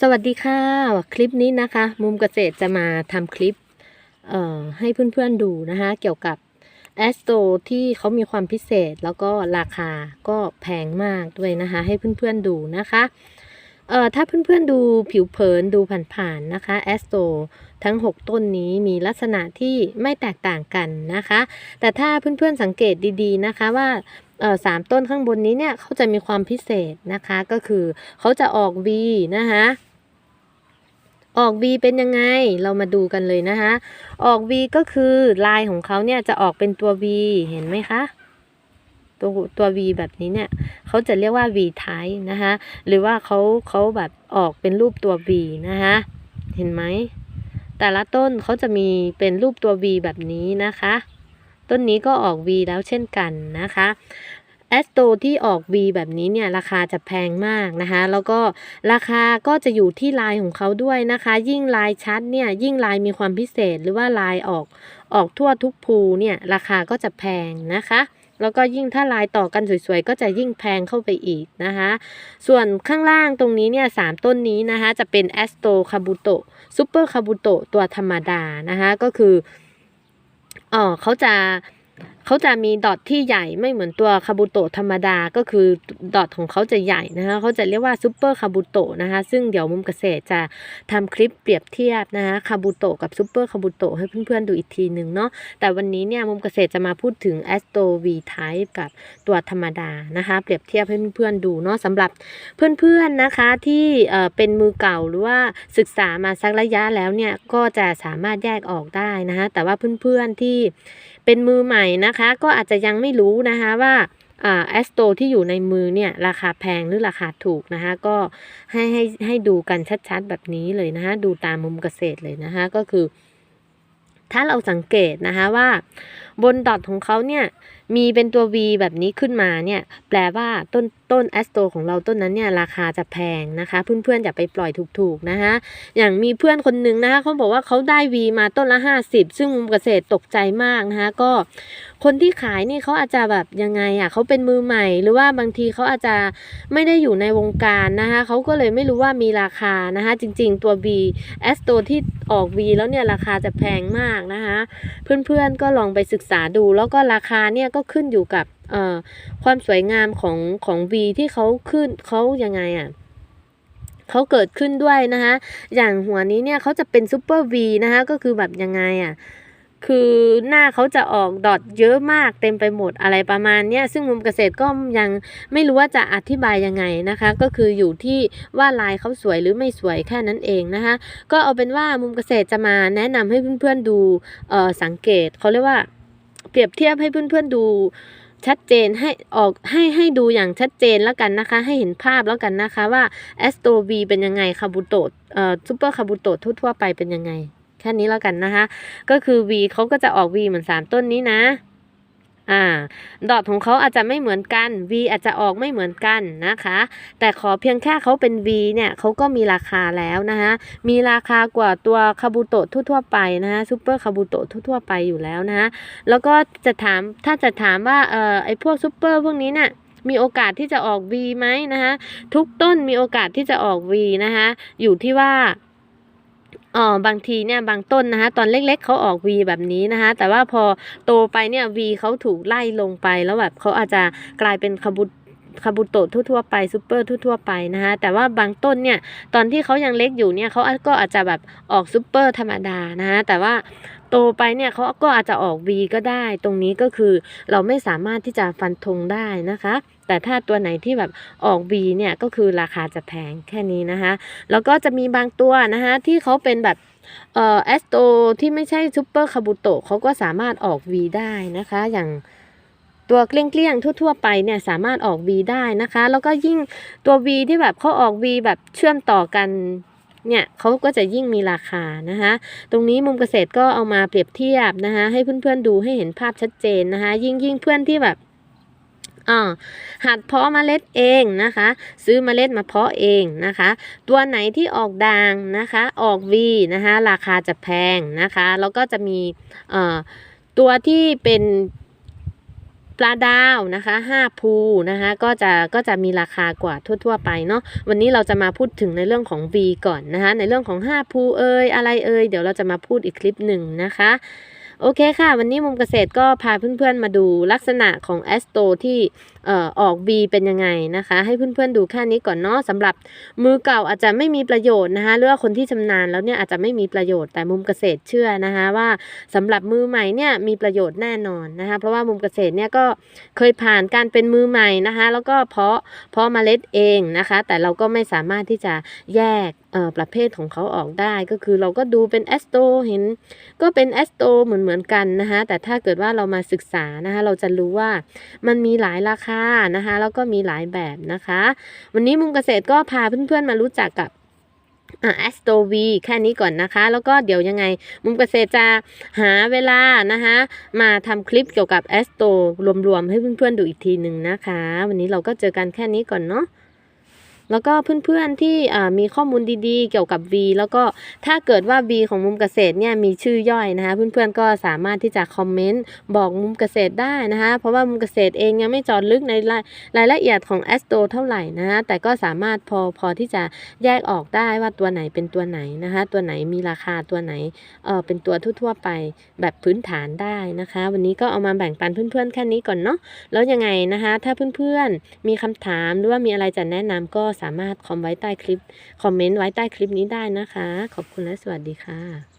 สวัสดีค่ะ คลิปนี้นะคะ มุมเกษตรจะมาทำคลิปเอ่อให้เพื่อนๆดูนะคะ เกี่ยวกับแอสโตที่เขามีความพิเศษแล้วก็ราคาก็แพงมากด้วยนะคะ ให้เพื่อนๆดูนะคะ เอ่อถ้าเพื่อนๆดูผิวเผินดูผ่านๆนะคะแอสโตทั้ง 6 ต้นนี้มีลักษณะที่ไม่แตกต่างกันนะคะ แต่ถ้าเพื่อนๆสังเกตดีๆนะคะว่าเอ่อสามต้นข้างบนนี้เนี่ยเขาจะมีความพิเศษนะคะก็คือเขาจะออก V นะคะออก V เป็นยังไง เรามาดูกันเลยนะคะ ออก V ก็คือลายของเขาเนี่ยจะออกเป็นตัว V เห็นไหมคะ ตัวตัว V แบบนี้เนี่ยเขาจะเรียกว่า V type นะคะหรือว่าเขาเขาแบบออกเป็นรูปตัว V นะคะเห็นไหมแต่ละต้นเขาจะมีเป็นรูปตัว V แบบนี้นะคะ ต้นนี้ก็ออก V แล้วเช่นกันนะคะแอสโตที่ออก V แบบนี้เนี่ยราคาจะแพงมากนะคะ แล้วก็ราคาก็จะอยู่ที่ลายของเขาด้วยนะคะ ยิ่งลายชัดเนี่ยยิ่งลายมีความพิเศษหรือว่าลายออกออกทั่วทุกภูเนี่ยราคาก็จะแพงนะคะ แล้วก็ยิ่งถ้าลายต่อกันสวยๆ ก็จะยิ่งแพงเข้าไปอีกนะคะ ส่วนข้างล่างตรงนี้เนี่ยสามต้นนี้นะคะจะเป็นแอสโตคาบุโตซูเปอร์คาบุโตตัวธรรมดานะคะก็คือเออเขาจะ เขาจะมีดอทที่ใหญ่ไม่เหมือนตัวคาบุโตะธรรมดาก็คือดอทของเขาจะใหญ่นะคะเขาจะเรียกว่าซูเปอร์คาบุโตะนะคะซึ่งเดี๋ยวมุมเกษตรจะทำคลิปเปรียบเทียบนะคะคาบุโตะกับซูเปอร์คาบุโตะให้เพื่อนๆดูอีกทีหนึ่งเนาะแต่วันนี้เนี่ยมุมเกษตรจะมาพูดถึง a s t o V Type กับตัวธรรมดานะคะเปรียบเทียบให้เพื่อนๆดูเนาะสำหรับเพื่อนๆนะคะที่เอ่อเป็นมือเก่าหรือว่าศึกษามาสักระยะแล้วเนี่ยก็จะสามารถแยกออกได้นะคะแต่ว่าเพื่อนๆที่เป็นมือใหม่นะคะก็อาจจะยังไม่รู้นะคะว่าอ่าแอสโตที่อยู่ในมือเนี่ยราคาแพงหรือราคาถูกนะคะก็ให้ให้ให้ดูกันชัดๆแบบนี้เลยนะคะดูตามมุมเกษตรเลยนะคะก็คือ ถ้าเราสังเกตนะคะว่าบนดอทของเขาเนี่ย มีเป็นตัว V แบบนี้ขึ้นมาเนี่ยแปลว่าต้นต้นแอสโตของเราต้นนั้นเนี่ยราคาจะแพงนะคะ เพื่อนๆอย่าไปปล่อยถูกๆนะคะอย่างมีเพื่อนคนหนึงนะคะเขาบอกว่าเขาได้ V มาต้นละ 50 ซึ่งมุมเกษตรตกใจมากนะคะก็คนที่ขายนี่เขาอาจจะแบบยังไงอะเขาเป็นมือใหม่ หรือว่าบางทีเขาอาจจะไม่ได้อยู่ในวงการนะคะเขาก็เลยไม่รู้ว่ามีราคานะคะจริงๆตัว V แอสโตที่ออก V แล้วเนี่ยราคาจะแพงมากนะคะเพื่อนๆก็ลองไปศึกษาดูแล้วก็ราคาเนี่ยก็ขึ้นอยู่กับเอ่อความสวยงามของของ V ที่เขาขึ้นเขายังไงอะเขาเกิดขึ้นด้วยนะคะ อย่างหัวนี้เนี่ยเขาจะเป็นซูเปอร์ V นะคะ ก็คือแบบยังไงอะ คือหน้าเขาจะออกดอทเยอะมากเต็มไปหมดอะไรประมาณเนี้ย ซึ่งมุมเกษตรก็ยังไม่รู้ว่าจะอธิบายยังไงนะคะ ก็คืออยู่ที่ว่าลายเขาสวยหรือไม่สวยแค่นั้นเองนะคะ ก็เอาเป็นว่ามุมเกษตรจะมาแนะนำให้เพื่อนๆดูเออสังเกตเขาเรียกว่า เปรียบเทียบให้เพื่อนๆดูชัดเจนให้ออกให้ให้ดูอย่างชัดเจนแล้วกันนะคะ ให้เห็นภาพแล้วกันนะคะว่าแอสโตวีเป็นยังไงคาบุโตะเอ่อซูเปอร์คาบุโตะทั่วๆไปเป็นยังไง แค่นี้แล้วกันนะคะ ก็คือ V เขาก็จะออก V เหมือนสามต้นนี้นะ อ่า ดอทของเขาอาจจะไม่เหมือนกัน V อาจจะออกไม่เหมือนกันนะคะ แต่ขอเพียงแค่เขาเป็น V เนี่ยเขาก็มีราคาแล้วนะคะมีราคากว่าตัวคาบุโตะทั่วๆไปนะคะซูเปอร์คาบุโตะทั่วๆไปอยู่แล้วนะคะแล้วก็จะถามถ้าจะถามว่าเอ่อไอพวกซูเปอร์พวกนี้เนี่ยมีโอกาสที่จะออก V ไหมนะคะทุกต้นมีโอกาสที่จะออก V นะคะอยู่ที่ว่า อ๋อบางทีเนี่ยบางต้นนะคะตอนเล็กๆเขาออกวีแบบนี้นะคะ แต่ว่าพอโตไปเนี่ยวีเขาถูกไล่ลงไปแล้วแบบเขาอาจจะกลายเป็นคาบุคาบุโตะทั่วๆไปซูเปอร์ทั่วๆไปนะคะแต่ว่าบางต้นเนี่ยตอนที่เขายังเล็กอยู่เนี่ยเขาก็อาจจะแบบออกซูเปอร์ธรรมดานะคะแต่ว่า ตไปเนี่ยเขาก็อาจจะออก V ก็ได้ ตรงนี้ก็คือเราไม่สามารถที่จะฟันธงได้นะคะ แต่ถ้าตัวไหนที่แบบออก V เนี่ยก็คือราคาจะแพงแค่นี้นะคะ แล้วก็จะมีบางตัวนะคะที่เขาเป็นแบบเอ่อแอสโตที่ไม่ใช่ซูเปอร์คาบุโตะเขาก็สามารถออก V ได้นะคะ อย่างตัวเกลี้ยงๆทั่ว ๆ ไปเนี่ยสามารถออก V ได้นะคะ แล้วก็ยิ่งตัว V ที่แบบเขาออก V แบบเชื่อมต่อกัน เนี่ยเขาก็จะยิ่งมีราคานะคะตรงนี้มุมเกษตรก็เอามาเปรียบเทียบนะคะให้เพื่อนๆดูให้เห็นภาพชัดเจนนะคะยิ่งยิ่งเพื่อนที่แบบอ่าหัดเพาะเมล็ดเองนะคะ ซื้อเมล็ดมาเพาะเองนะคะ ตัวไหนที่ออกด่างนะคะ ออกวีนะคะ ราคาจะแพงนะคะ แล้วก็จะมีเอ่อตัวที่เป็น ปลาดาวนะคะ5ภูนะคะก็จะก็จะมีราคากว่าทั่ว ๆ ไปเนาะวันนี้เราจะมาพูดถึงในเรื่องของ V ก่อนนะคะในเรื่องของ5ภูเอยอะไรเอยเดี๋ยวเราจะมาพูดอีกคลิปหนึ่งนะคะ โอเคค่ะ วันนี้มุมเกษตรก็พาเพื่อนๆมาดูลักษณะของแอสโตที่เอ่อออก V เป็นยังไงนะคะ ให้เพื่อนๆดูแค่นี้ก่อนเนาะสำหรับมือเก่าอาจจะไม่มีประโยชน์นะคะหรือว่าคนที่ชำนาญแล้วเนี่ยอาจจะไม่มีประโยชน์แต่มุมเกษตรเชื่อนะคะว่าสำหรับมือใหม่เนี่ยมีประโยชน์แน่นอนนะคะเพราะว่ามุมเกษตรเนี่ยก็เคยผ่านการเป็นมือใหม่นะคะ แล้วก็เพาะเพาะเมล็ดเองนะคะ แต่เราก็ไม่สามารถที่จะแยกประเภทของเขาออกได้ก็คือเราก็ดูเป็นแอสโตเห็น ก็เป็นแอสโตเหมือนเหมือนๆกันนะคะแต่ถ้าเกิดว่าเรามาศึกษานะคะเราจะรู้ว่ามันมีหลายราคานะคะแล้วก็มีหลายแบบนะคะ วันนี้มุมเกษตรก็พาเพื่อนๆมารู้จักกับแอสโตวีแค่นี้ก่อนนะคะ แล้วก็เดี๋ยวยังไง มุมเกษตรจะหาเวลานะคะมาทำคลิปเกี่ยวกับแอสโตรวมๆ ให้เพื่อนๆดูอีกทีหนึ่งนะคะ วันนี้เราก็เจอกันแค่นี้ก่อนเนาะ แล้วก็เพื่อนๆที่มีข้อมูลดีๆ เกี่ยวกับ V แล้วก็ถ้าเกิดว่า V ของมุมเกษตรเนี่ยมีชื่อย่อยนะคะ เพื่อนๆก็สามารถที่จะคอมเมนต์บอกมุมเกษตรได้นะคะ เพราะว่ามุมเกษตรเองยังไม่จอดลึกในรายละเอียดของแอสโตเท่าไหร่นะคะแต่ก็สามารถพอพอที่จะแยกออกได้ว่าตัวไหนเป็นตัวไหนนะคะ ตัวไหนมีราคาตัวไหนเออเป็นตัวทั่วๆไปแบบพื้นฐานได้นะคะ วันนี้ก็เอามาแบ่งปันเพื่อนๆแค่นี้ก่อนเนาะแล้วยังไงนะคะ ถ้าเพื่อนๆมีคำถามหรือว่ามีอะไรจะแนะนำก็สามารถคอมไว้ใต้คลิป คอมเมนต์ไว้ใต้คลิปนี้ได้นะคะ ขอบคุณและสวัสดีค่ะ